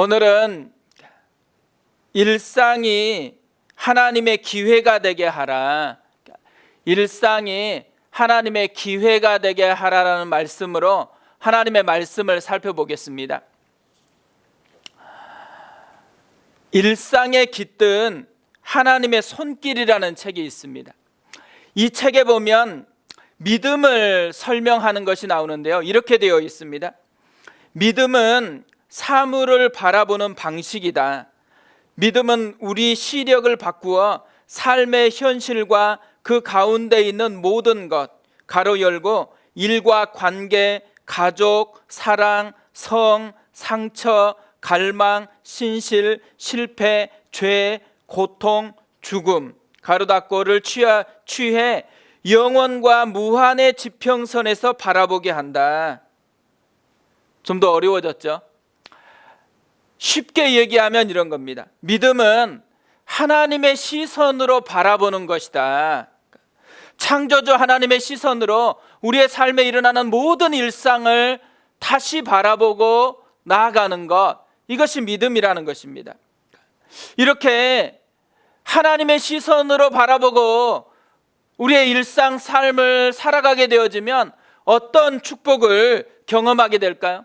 오늘은 일상이 하나님의 기회가 되게 하라. 일상이 하나님의 기회가 되게 하라라는 말씀으로 하나님의 말씀을 살펴보겠습니다. 일상에 깃든 하나님의 손길이라는 책이 있습니다. 이 책에 보면 믿음을 설명하는 것이 나오는데요. 이렇게 되어 있습니다. 믿음은 사물을 바라보는 방식이다. 믿음은 우리 시력을 바꾸어 삶의 현실과 그 가운데 있는 모든 것, 가로 열고 일과 관계, 가족, 사랑, 성, 상처, 갈망, 신실, 실패, 죄, 고통, 죽음, 가로 닫고를 취하, 취해 영원과 무한의 지평선에서 바라보게 한다. 좀 더 어려워졌죠? 쉽게 얘기하면 이런 겁니다. 믿음은 하나님의 시선으로 바라보는 것이다. 창조주 하나님의 시선으로 우리의 삶에 일어나는 모든 일상을 다시 바라보고 나아가는 것. 이것이 믿음이라는 것입니다. 이렇게 하나님의 시선으로 바라보고 우리의 일상 삶을 살아가게 되어지면 어떤 축복을 경험하게 될까요?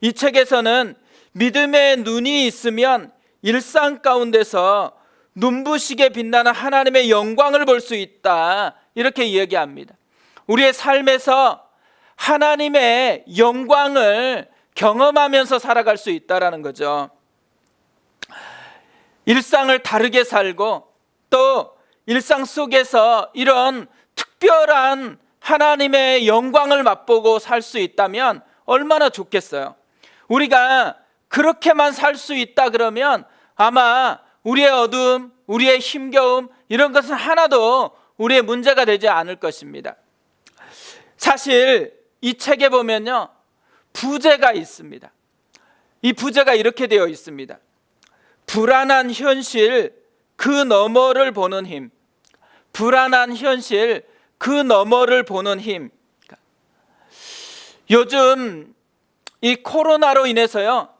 이 책에서는 믿음의 눈이 있으면 일상 가운데서 눈부시게 빛나는 하나님의 영광을 볼 수 있다. 이렇게 이야기합니다. 우리의 삶에서 하나님의 영광을 경험하면서 살아갈 수 있다라는 거죠. 일상을 다르게 살고 또 일상 속에서 이런 특별한 하나님의 영광을 맛보고 살 수 있다면 얼마나 좋겠어요. 우리가 그렇게만 살 수 있다 그러면 아마 우리의 어둠, 우리의 힘겨움 이런 것은 하나도 우리의 문제가 되지 않을 것입니다. 사실 이 책에 보면요. 부제가 있습니다. 이 부제가 이렇게 되어 있습니다. 불안한 현실 그 너머를 보는 힘. 불안한 현실 그 너머를 보는 힘. 요즘 이 코로나로 인해서요.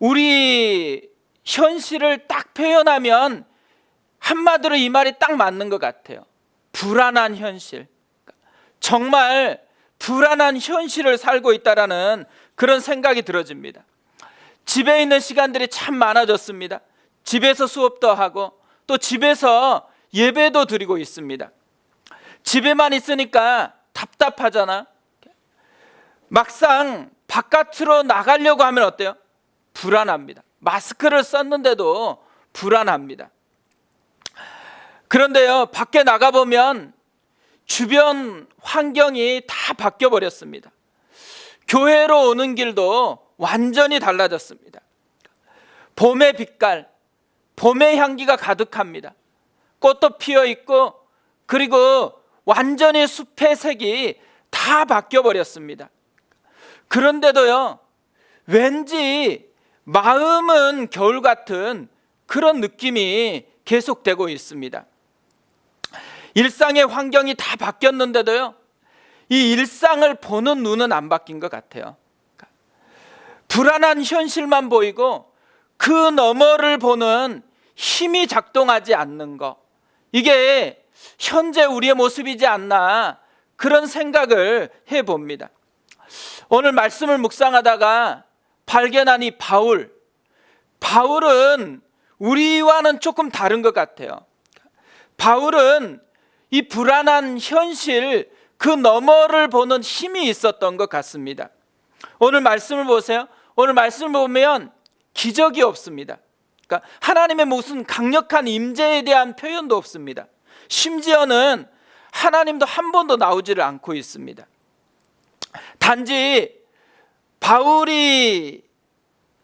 우리 현실을 딱 표현하면 한마디로 이 말이 딱 맞는 것 같아요. 불안한 현실. 정말 불안한 현실을 살고 있다라는 그런 생각이 들어집니다. 집에 있는 시간들이 참 많아졌습니다. 집에서 수업도 하고 또 집에서 예배도 드리고 있습니다. 집에만 있으니까 답답하잖아. 막상 바깥으로 나가려고 하면 어때요? 불안합니다. 마스크를 썼는데도 불안합니다. 그런데요, 밖에 나가보면 주변 환경이 다 바뀌어 버렸습니다. 교회로 오는 길도 완전히 달라졌습니다. 봄의 빛깔, 봄의 향기가 가득합니다. 꽃도 피어 있고, 그리고 완전히 숲의 색이 다 바뀌어 버렸습니다. 그런데도요, 왠지 마음은 겨울 같은 그런 느낌이 계속되고 있습니다. 일상의 환경이 다 바뀌었는데도요, 이 일상을 보는 눈은 안 바뀐 것 같아요. 불안한 현실만 보이고 그 너머를 보는 힘이 작동하지 않는 것. 이게 현재 우리의 모습이지 않나 그런 생각을 해 봅니다. 오늘 말씀을 묵상하다가 발견한 이 바울. 바울은 우리와는 조금 다른 것 같아요. 바울은 이 불안한 현실 그 너머를 보는 힘이 있었던 것 같습니다. 오늘 말씀을 보세요. 오늘 말씀을 보면 기적이 없습니다. 그러니까 하나님의 무슨 강력한 임재에 대한 표현도 없습니다. 심지어는 하나님도 한 번도 나오지를 않고 있습니다. 단지 바울이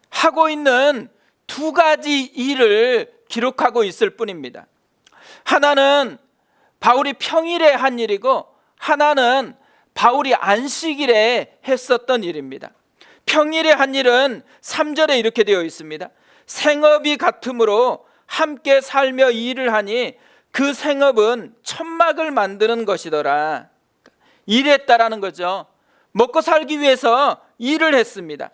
하고 있는 두 가지 일을 기록하고 있을 뿐입니다. 하나는 바울이 평일에 한 일이고 하나는 바울이 안식일에 했었던 일입니다. 평일에 한 일은 3절에 이렇게 되어 있습니다. 생업이 같으므로 함께 살며 일을 하니 그 생업은 천막을 만드는 것이더라. 일했다라는 거죠. 먹고 살기 위해서 일을 했습니다.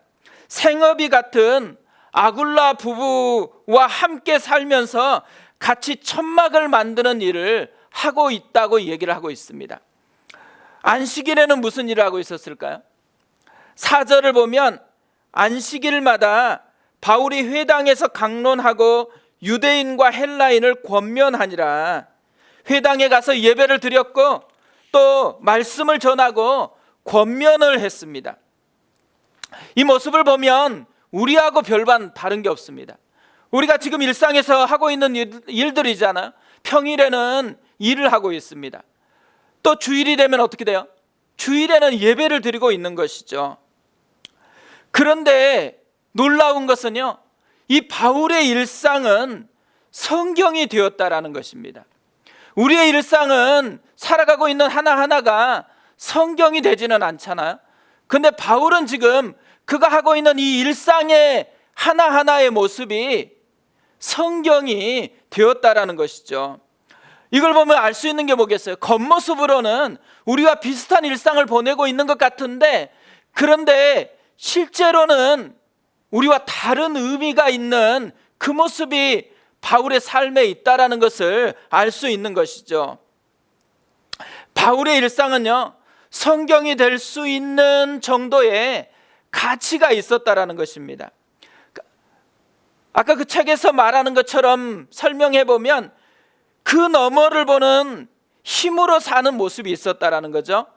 생업이 같은 아굴라 부부와 함께 살면서 같이 천막을 만드는 일을 하고 있다고 얘기를 하고 있습니다. 안식일에는 무슨 일을 하고 있었을까요? 사절을 보면 안식일마다 바울이 회당에서 강론하고 유대인과 헬라인을 권면하니라 회당에 가서 예배를 드렸고 또 말씀을 전하고 권면을 했습니다. 이 모습을 보면 우리하고 별반 다른 게 없습니다. 우리가 지금 일상에서 하고 있는 일- 일들이잖아요. 평일에는 일을 하고 있습니다. 또 주일이 되면 어떻게 돼요? 주일에는 예배를 드리고 있는 것이죠. 그런데 놀라운 것은요, 이 바울의 일상은 성경이 되었다라는 것입니다. 우리의 일상은 살아가고 있는 하나하나가 성경이 되지는 않잖아요. 근데 바울은 지금 그가 하고 있는 이 일상의 하나하나의 모습이 성경이 되었다라는 것이죠. 이걸 보면 알 수 있는 게 뭐겠어요? 겉모습으로는 우리와 비슷한 일상을 보내고 있는 것 같은데 그런데 실제로는 우리와 다른 의미가 있는 그 모습이 바울의 삶에 있다라는 것을 알 수 있는 것이죠. 바울의 일상은요, 성경이 될 수 있는 정도의 가치가 있었다라는 것입니다. 아까 그 책에서 말하는 것처럼 설명해 보면 그 너머를 보는 힘으로 사는 모습이 있었다라는 거죠.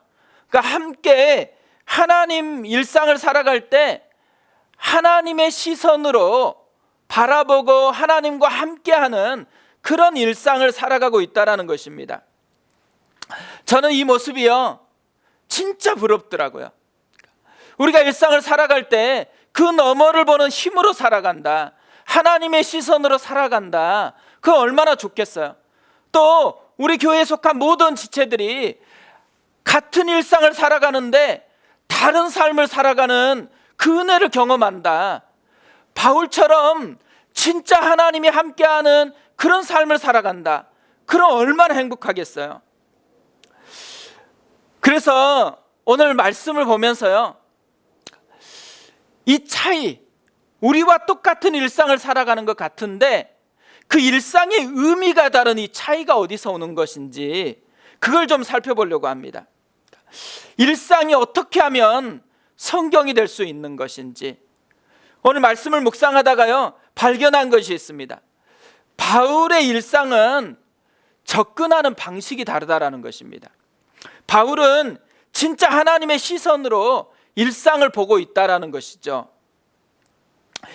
그러니까 함께 하나님 일상을 살아갈 때 하나님의 시선으로 바라보고 하나님과 함께하는 그런 일상을 살아가고 있다라는 것입니다. 저는 이 모습이요 진짜 부럽더라고요. 우리가 일상을 살아갈 때 그 너머를 보는 힘으로 살아간다. 하나님의 시선으로 살아간다. 그 얼마나 좋겠어요. 또 우리 교회에 속한 모든 지체들이 같은 일상을 살아가는데 다른 삶을 살아가는 그 은혜를 경험한다. 바울처럼 진짜 하나님이 함께하는 그런 삶을 살아간다. 그럼 얼마나 행복하겠어요. 그래서 오늘 말씀을 보면서요. 이 차이, 우리와 똑같은 일상을 살아가는 것 같은데 그 일상의 의미가 다른 이 차이가 어디서 오는 것인지 그걸 좀 살펴보려고 합니다. 일상이 어떻게 하면 성경이 될 수 있는 것인지 오늘 말씀을 묵상하다가요 발견한 것이 있습니다. 바울의 일상은 접근하는 방식이 다르다라는 것입니다. 바울은 진짜 하나님의 시선으로 일상을 보고 있다라는 것이죠.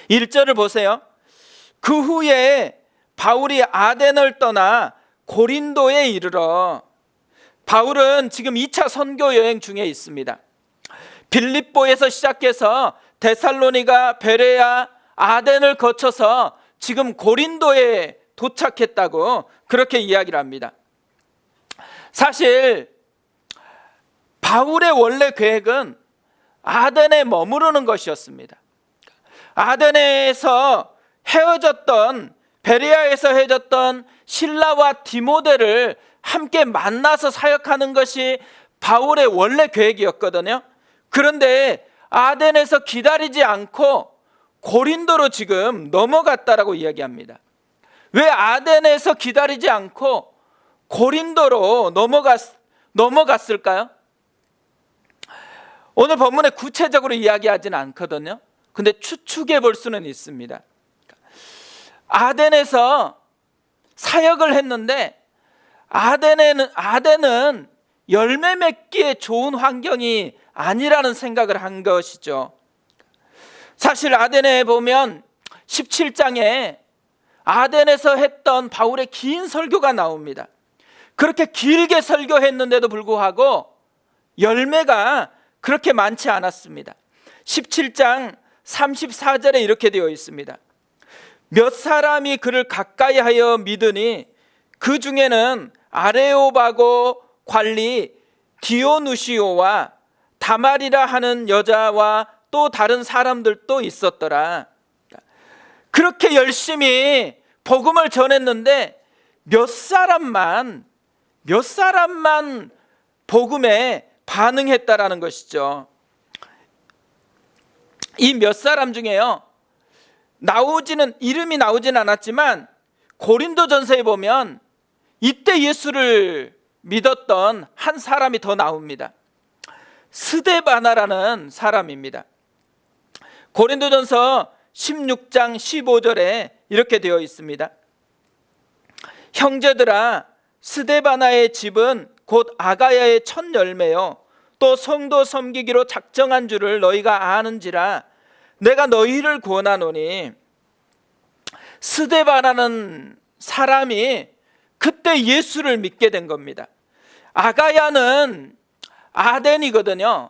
1절을 보세요. 그 후에 바울이 아덴을 떠나 고린도에 이르러 바울은 지금 2차 선교 여행 중에 있습니다. 빌립보에서 시작해서 데살로니가, 베레아, 아덴을 거쳐서 지금 고린도에 도착했다고 그렇게 이야기를 합니다. 사실 바울의 원래 계획은 아덴에 머무르는 것이었습니다. 아덴에서 헤어졌던 베레아에서 헤어졌던 신라와 디모데를 함께 만나서 사역하는 것이 바울의 원래 계획이었거든요. 그런데 아덴에서 기다리지 않고 고린도로 지금 넘어갔다라고 이야기합니다. 왜 아덴에서 기다리지 않고 고린도로 넘어갔, 넘어갔을까요? 오늘 본문에 구체적으로 이야기하지는 않거든요. 근데 추측해 볼 수는 있습니다. 아덴에서 사역을 했는데 아덴에는 아덴은 열매 맺기에 좋은 환경이 아니라는 생각을 한 것이죠. 사실 아덴에 보면 17장에 아덴에서 했던 바울의 긴 설교가 나옵니다. 그렇게 길게 설교했는데도 불구하고 열매가 그렇게 많지 않았습니다. 17장 34절에 이렇게 되어 있습니다. 몇 사람이 그를 가까이 하여 믿으니 그 중에는 아레오바고 관리 디오누시오와 다말이라 하는 여자와 또 다른 사람들도 있었더라. 그렇게 열심히 복음을 전했는데 몇 사람만 몇 사람만 복음에 반응했다라는 것이죠. 이 몇 사람 중에요. 나오지는 이름이 나오진 않았지만 고린도전서에 보면 이때 예수를 믿었던 한 사람이 더 나옵니다. 스데바나라는 사람입니다. 고린도전서 16장 15절에 이렇게 되어 있습니다. 형제들아 스데바나의 집은 곧 아가야의 첫 열매요 또 성도 섬기기로 작정한 줄을 너희가 아는지라 내가 너희를 구원하노니 스데바라는 사람이 그때 예수를 믿게 된 겁니다. 아가야는 아덴이거든요.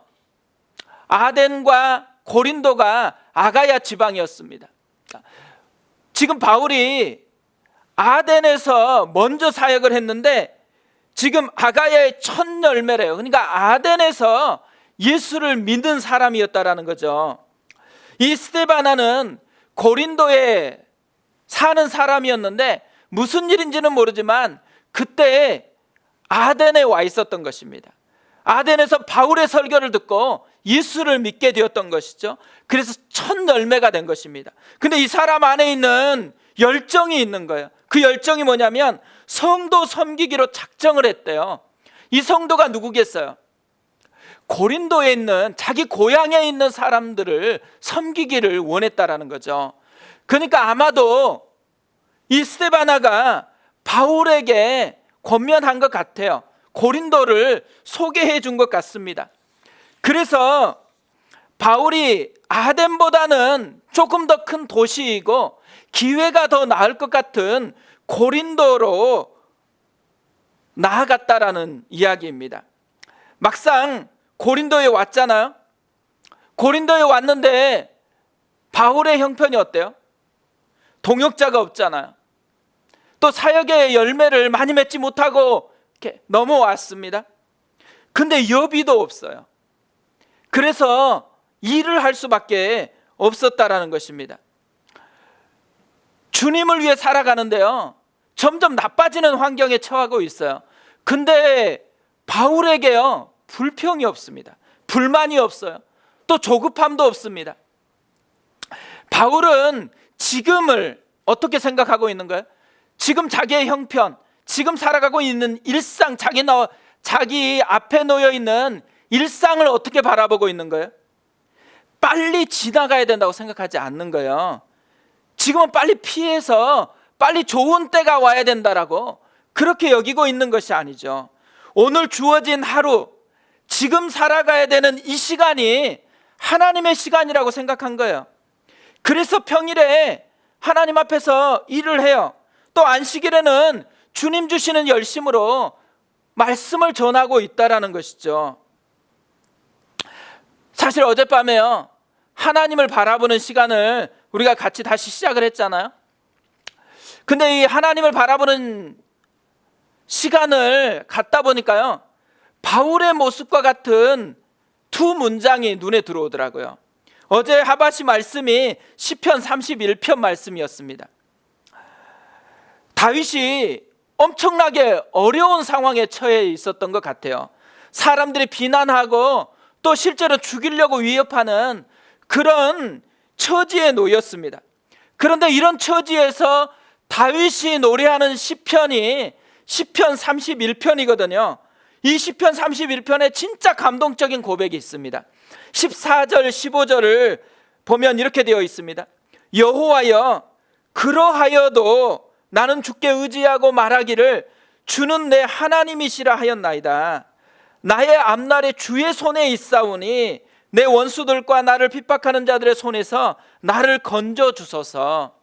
아덴과 고린도가 아가야 지방이었습니다. 지금 바울이 아덴에서 먼저 사역을 했는데 지금 아가야의 첫 열매래요. 그러니까 아덴에서 예수를 믿는 사람이었다라는 거죠. 이 스테바나는 고린도에 사는 사람이었는데 무슨 일인지는 모르지만 그때 아덴에 와 있었던 것입니다. 아덴에서 바울의 설교를 듣고 예수를 믿게 되었던 것이죠. 그래서 첫 열매가 된 것입니다. 근데 이 사람 안에 있는 열정이 있는 거예요. 그 열정이 뭐냐면 성도 섬기기로 작정을 했대요. 이 성도가 누구겠어요? 고린도에 있는 자기 고향에 있는 사람들을 섬기기를 원했다라는 거죠. 그러니까 아마도 이 스테바나가 바울에게 권면한 것 같아요. 고린도를 소개해 준 것 같습니다. 그래서 바울이 아덴보다는 조금 더 큰 도시이고 기회가 더 나을 것 같은 고린도로 나아갔다라는 이야기입니다. 막상 고린도에 왔잖아요. 고린도에 왔는데 바울의 형편이 어때요? 동역자가 없잖아요. 또 사역의 열매를 많이 맺지 못하고 이렇게 넘어왔습니다. 근데 여비도 없어요. 그래서 일을 할 수밖에 없었다라는 것입니다. 주님을 위해 살아가는데요. 점점 나빠지는 환경에 처하고 있어요. 근데 바울에게요. 불평이 없습니다. 불만이 없어요. 또 조급함도 없습니다. 바울은 지금을 어떻게 생각하고 있는 거예요? 지금 자기의 형편, 지금 살아가고 있는 일상, 자기 너 자기 앞에 놓여 있는 일상을 어떻게 바라보고 있는 거예요? 빨리 지나가야 된다고 생각하지 않는 거예요. 지금은 빨리 피해서 빨리 좋은 때가 와야 된다라고 그렇게 여기고 있는 것이 아니죠. 오늘 주어진 하루, 지금 살아가야 되는 이 시간이 하나님의 시간이라고 생각한 거예요. 그래서 평일에 하나님 앞에서 일을 해요. 또 안식일에는 주님 주시는 열심으로 말씀을 전하고 있다라는 것이죠. 사실 어젯밤에요. 하나님을 바라보는 시간을 우리가 같이 다시 시작을 했잖아요. 근데 이 하나님을 바라보는 시간을 갖다 보니까요. 바울의 모습과 같은 두 문장이 눈에 들어오더라고요. 어제 하바시 말씀이 시편 31편 말씀이었습니다. 다윗이 엄청나게 어려운 상황에 처해 있었던 것 같아요. 사람들이 비난하고 또 실제로 죽이려고 위협하는 그런 처지에 놓였습니다. 그런데 이런 처지에서 다윗이 노래하는 시편이 시편 31편이거든요. 이 시편 31편에 진짜 감동적인 고백이 있습니다. 14절 15절을 보면 이렇게 되어 있습니다. 여호와여 그러하여도 나는 주께 의지하고 말하기를 주는 내 하나님이시라 하였나이다. 나의 앞날에 주의 손에 있사오니 내 원수들과 나를 핍박하는 자들의 손에서 나를 건져 주소서.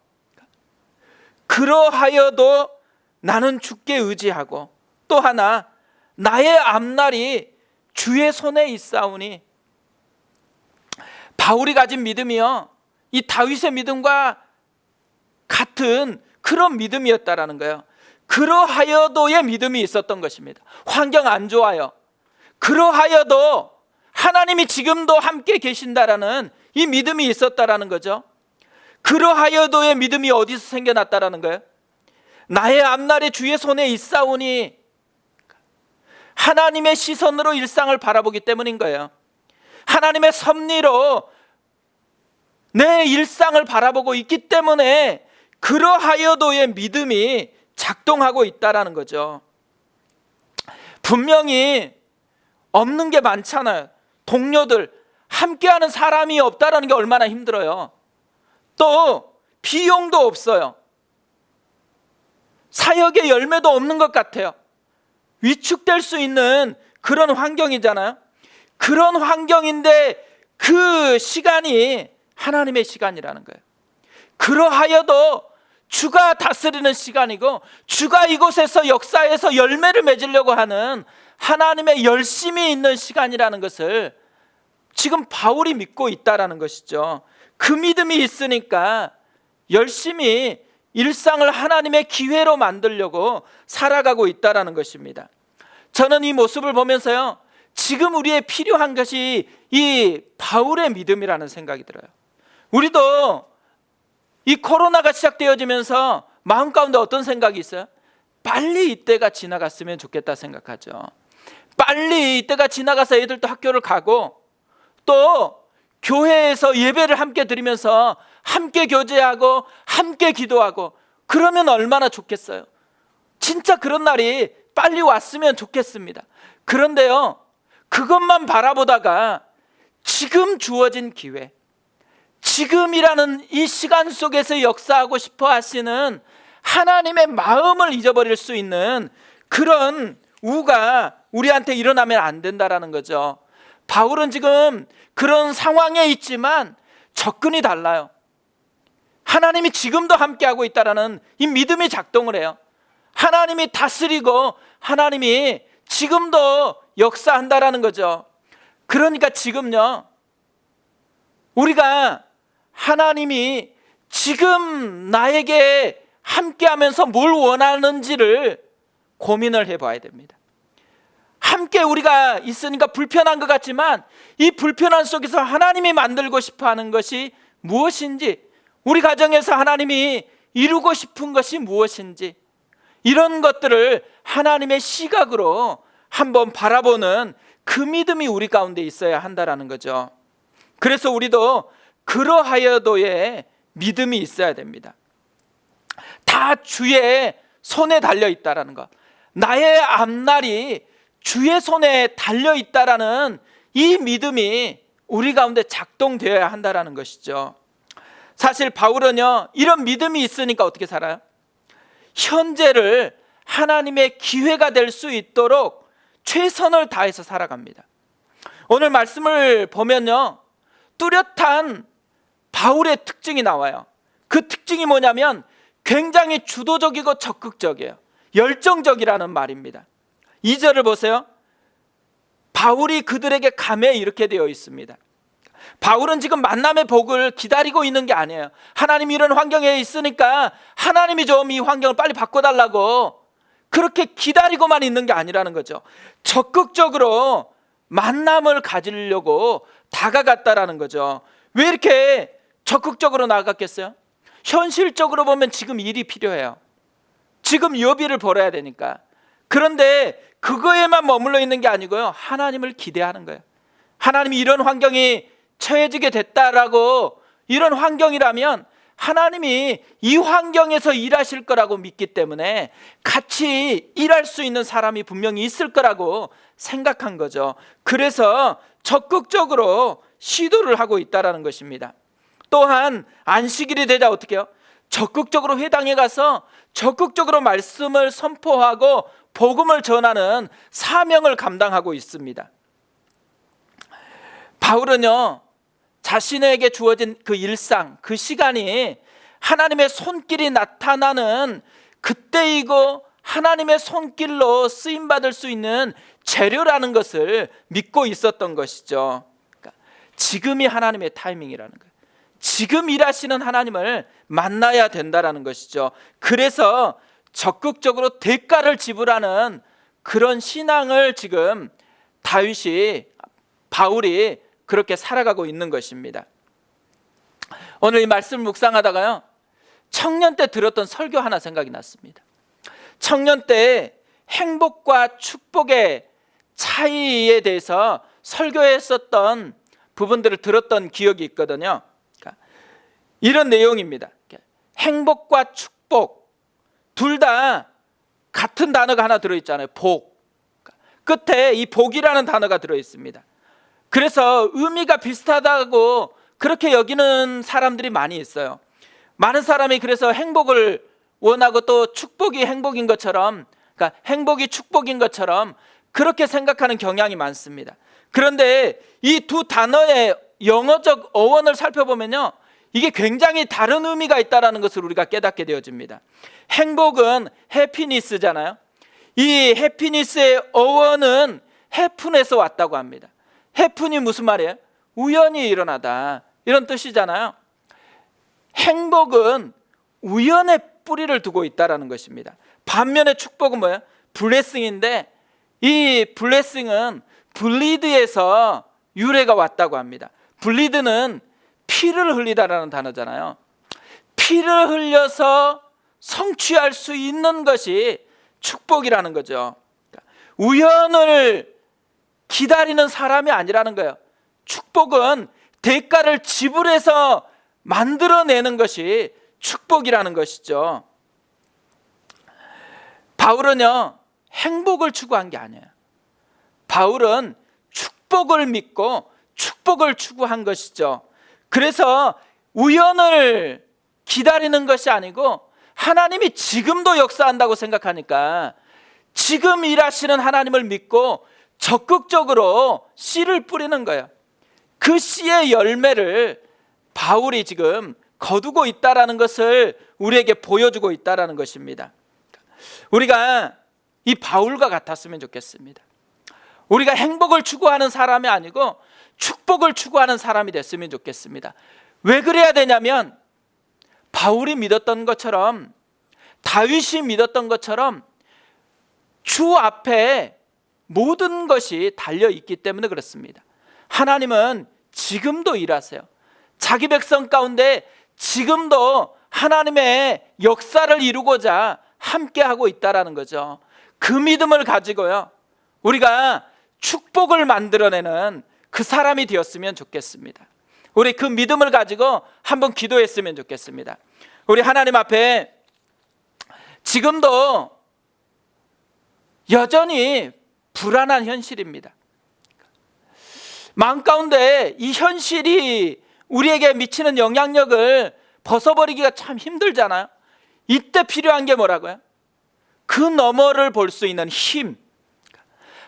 그러하여도 나는 주께 의지하고 또 하나 나의 앞날이 주의 손에 있사오니 바울이 가진 믿음이요 이 다윗의 믿음과 같은 그런 믿음이었다라는 거예요. 그러하여도의 믿음이 있었던 것입니다. 환경 안 좋아요. 그러하여도 하나님이 지금도 함께 계신다라는 이 믿음이 있었다라는 거죠. 그러하여도의 믿음이 어디서 생겨났다라는 거예요? 나의 앞날에 주의 손에 있사오니 하나님의 시선으로 일상을 바라보기 때문인 거예요. 하나님의 섭리로 내 일상을 바라보고 있기 때문에 그러하여도의 믿음이 작동하고 있다라는 거죠. 분명히 없는 게 많잖아요. 동료들 함께하는 사람이 없다라는 게 얼마나 힘들어요. 또 비용도 없어요. 사역의 열매도 없는 것 같아요. 위축될 수 있는 그런 환경이잖아요. 그런 환경인데 그 시간이 하나님의 시간이라는 거예요. 그러하여도 주가 다스리는 시간이고 주가 이곳에서 역사에서 열매를 맺으려고 하는 하나님의 열심이 있는 시간이라는 것을 지금 바울이 믿고 있다라는 것이죠. 그 믿음이 있으니까 열심히 일상을 하나님의 기회로 만들려고 살아가고 있다라는 것입니다. 저는 이 모습을 보면서요. 지금 우리의 필요한 것이 이 바울의 믿음이라는 생각이 들어요. 우리도 이 코로나가 시작되어지면서 마음 가운데 어떤 생각이 있어요? 빨리 이때가 지나갔으면 좋겠다 생각하죠. 빨리 이때가 지나가서 애들도 학교를 가고 또 교회에서 예배를 함께 드리면서 함께 교제하고 함께 기도하고 그러면 얼마나 좋겠어요. 진짜 그런 날이 빨리 왔으면 좋겠습니다. 그런데요, 그것만 바라보다가 지금 주어진 기회, 지금이라는 이 시간 속에서 역사하고 싶어 하시는 하나님의 마음을 잊어버릴 수 있는 그런 우가 우리한테 일어나면 안 된다라는 거죠. 바울은 지금 그런 상황에 있지만 접근이 달라요. 하나님이 지금도 함께하고 있다라는 이 믿음이 작동을 해요. 하나님이 다스리고 하나님이 지금도 역사한다라는 거죠. 그러니까 지금요, 우리가 하나님이 지금 나에게 함께 하면서 뭘 원하는지를 고민을 해 봐야 됩니다. 함께 우리가 있으니까 불편한 것 같지만 이 불편한 속에서 하나님이 만들고 싶어 하는 것이 무엇인지 우리 가정에서 하나님이 이루고 싶은 것이 무엇인지 이런 것들을 하나님의 시각으로 한번 바라보는 그 믿음이 우리 가운데 있어야 한다라는 거죠. 그래서 우리도 그러하여도의 믿음이 있어야 됩니다. 다 주의 손에 달려 있다라는 것. 나의 앞날이 주의 손에 달려 있다라는 이 믿음이 우리 가운데 작동되어야 한다라는 것이죠. 사실 바울은요, 이런 믿음이 있으니까 어떻게 살아요? 현재를 하나님의 기회가 될 수 있도록 최선을 다해서 살아갑니다. 오늘 말씀을 보면요, 뚜렷한 바울의 특징이 나와요. 그 특징이 뭐냐면 굉장히 주도적이고 적극적이에요. 열정적이라는 말입니다. 2절을 보세요. 바울이 그들에게 감해 이렇게 되어 있습니다. 바울은 지금 만남의 복을 기다리고 있는 게 아니에요. 하나님이 이런 환경에 있으니까 하나님이 좀 이 환경을 빨리 바꿔달라고 그렇게 기다리고만 있는 게 아니라는 거죠. 적극적으로 만남을 가지려고 다가갔다라는 거죠. 왜 이렇게 적극적으로 나아갔겠어요? 현실적으로 보면 지금 일이 필요해요. 지금 여비를 벌어야 되니까. 그런데 그거에만 머물러 있는 게 아니고요. 하나님을 기대하는 거예요. 하나님이 이런 환경이 처해지게 됐다라고 이런 환경이라면 하나님이 이 환경에서 일하실 거라고 믿기 때문에 같이 일할 수 있는 사람이 분명히 있을 거라고 생각한 거죠. 그래서 적극적으로 시도를 하고 있다라는 것입니다. 또한 안식일이 되자 어떻게 해요? 적극적으로 회당에 가서 적극적으로 말씀을 선포하고 복음을 전하는 사명을 감당하고 있습니다. 바울은요, 자신에게 주어진 그 일상, 그 시간이 하나님의 손길이 나타나는 그때이고 하나님의 손길로 쓰임 받을 수 있는 재료라는 것을 믿고 있었던 것이죠. 그러니까 지금이 하나님의 타이밍이라는 거예요. 지금 일하시는 하나님을 만나야 된다라는 것이죠. 그래서 적극적으로 대가를 지불하는 그런 신앙을 지금 다윗이 바울이 그렇게 살아가고 있는 것입니다. 오늘 이 말씀을 묵상하다가요. 청년 때 들었던 설교 하나 생각이 났습니다. 청년 때 행복과 축복의 차이에 대해서 설교했었던 부분들을 들었던 기억이 있거든요. 그러니까 이런 내용입니다. 행복과 축복 둘 다 같은 단어가 하나 들어 있잖아요. 복. 끝에 이 복이라는 단어가 들어 있습니다. 그래서 의미가 비슷하다고 그렇게 여기는 사람들이 많이 있어요. 많은 사람이 그래서 행복을 원하고 또 축복이 행복인 것처럼 그러니까 행복이 축복인 것처럼 그렇게 생각하는 경향이 많습니다. 그런데 이 두 단어의 영어적 어원을 살펴보면요. 이게 굉장히 다른 의미가 있다라는 것을 우리가 깨닫게 되어집니다. 행복은 해피니스잖아요. 이 해피니스의 어원은 해픈에서 왔다고 합니다. 해픈이 무슨 말이에요? 우연히 일어나다. 이런 뜻이잖아요. 행복은 우연의 뿌리를 두고 있다라는 것입니다. 반면에 축복은 뭐예요? 블레싱인데 이 블레싱은 블리드에서 유래가 왔다고 합니다. 블리드는 피를 흘리다라는 단어잖아요. 피를 흘려서 성취할 수 있는 것이 축복이라는 거죠. 그러니까 우연을 기다리는 사람이 아니라는 거예요. 축복은 대가를 지불해서 만들어내는 것이 축복이라는 것이죠. 바울은요, 행복을 추구한 게 아니에요. 바울은 축복을 믿고 축복을 추구한 것이죠. 그래서 우연을 기다리는 것이 아니고 하나님이 지금도 역사한다고 생각하니까 지금 일하시는 하나님을 믿고 적극적으로 씨를 뿌리는 거예요. 그 씨의 열매를 바울이 지금 거두고 있다라는 것을 우리에게 보여주고 있다라는 것입니다. 우리가 이 바울과 같았으면 좋겠습니다. 우리가 행복을 추구하는 사람이 아니고 축복을 추구하는 사람이 됐으면 좋겠습니다. 왜 그래야 되냐면 바울이 믿었던 것처럼 다윗이 믿었던 것처럼 주 앞에 모든 것이 달려 있기 때문에 그렇습니다. 하나님은 지금도 일하세요. 자기 백성 가운데 지금도 하나님의 역사를 이루고자 함께 하고 있다라는 거죠. 그 믿음을 가지고요. 우리가 축복을 만들어내는 그 사람이 되었으면 좋겠습니다. 우리 그 믿음을 가지고 한번 기도했으면 좋겠습니다. 우리 하나님 앞에 지금도 여전히 불안한 현실입니다. 마음 가운데 이 현실이 우리에게 미치는 영향력을 벗어버리기가 참 힘들잖아요. 이때 필요한 게 뭐라고요? 그 너머를 볼 수 있는 힘.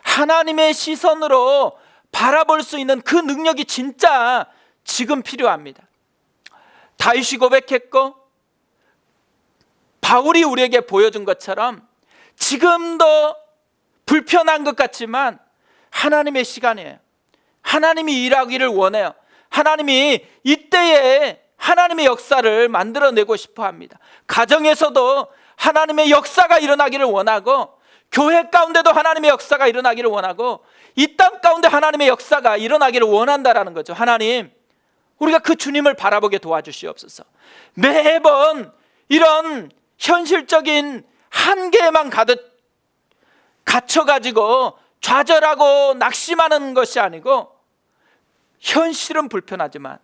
하나님의 시선으로 바라볼 수 있는 그 능력이 진짜 지금 필요합니다. 다윗이 고백했고 바울이 우리에게 보여준 것처럼 지금도 불편한 것 같지만 하나님의 시간이에요. 하나님이 일하기를 원해요. 하나님이 이때에 하나님의 역사를 만들어내고 싶어 합니다. 가정에서도 하나님의 역사가 일어나기를 원하고 교회 가운데도 하나님의 역사가 일어나기를 원하고 이 땅 가운데 하나님의 역사가 일어나기를 원한다라는 거죠. 하나님, 우리가 그 주님을 바라보게 도와주시옵소서. 매번 이런 현실적인 한계에만 가득 갇혀가지고 좌절하고 낙심하는 것이 아니고 현실은 불편하지만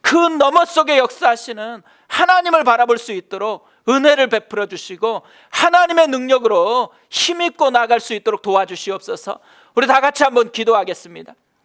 그 너머 속에 역사하시는 하나님을 바라볼 수 있도록 은혜를 베풀어 주시고 하나님의 능력으로 힘 있고 나갈 수 있도록 도와주시옵소서. 우리 다 같이 한번 기도하겠습니다.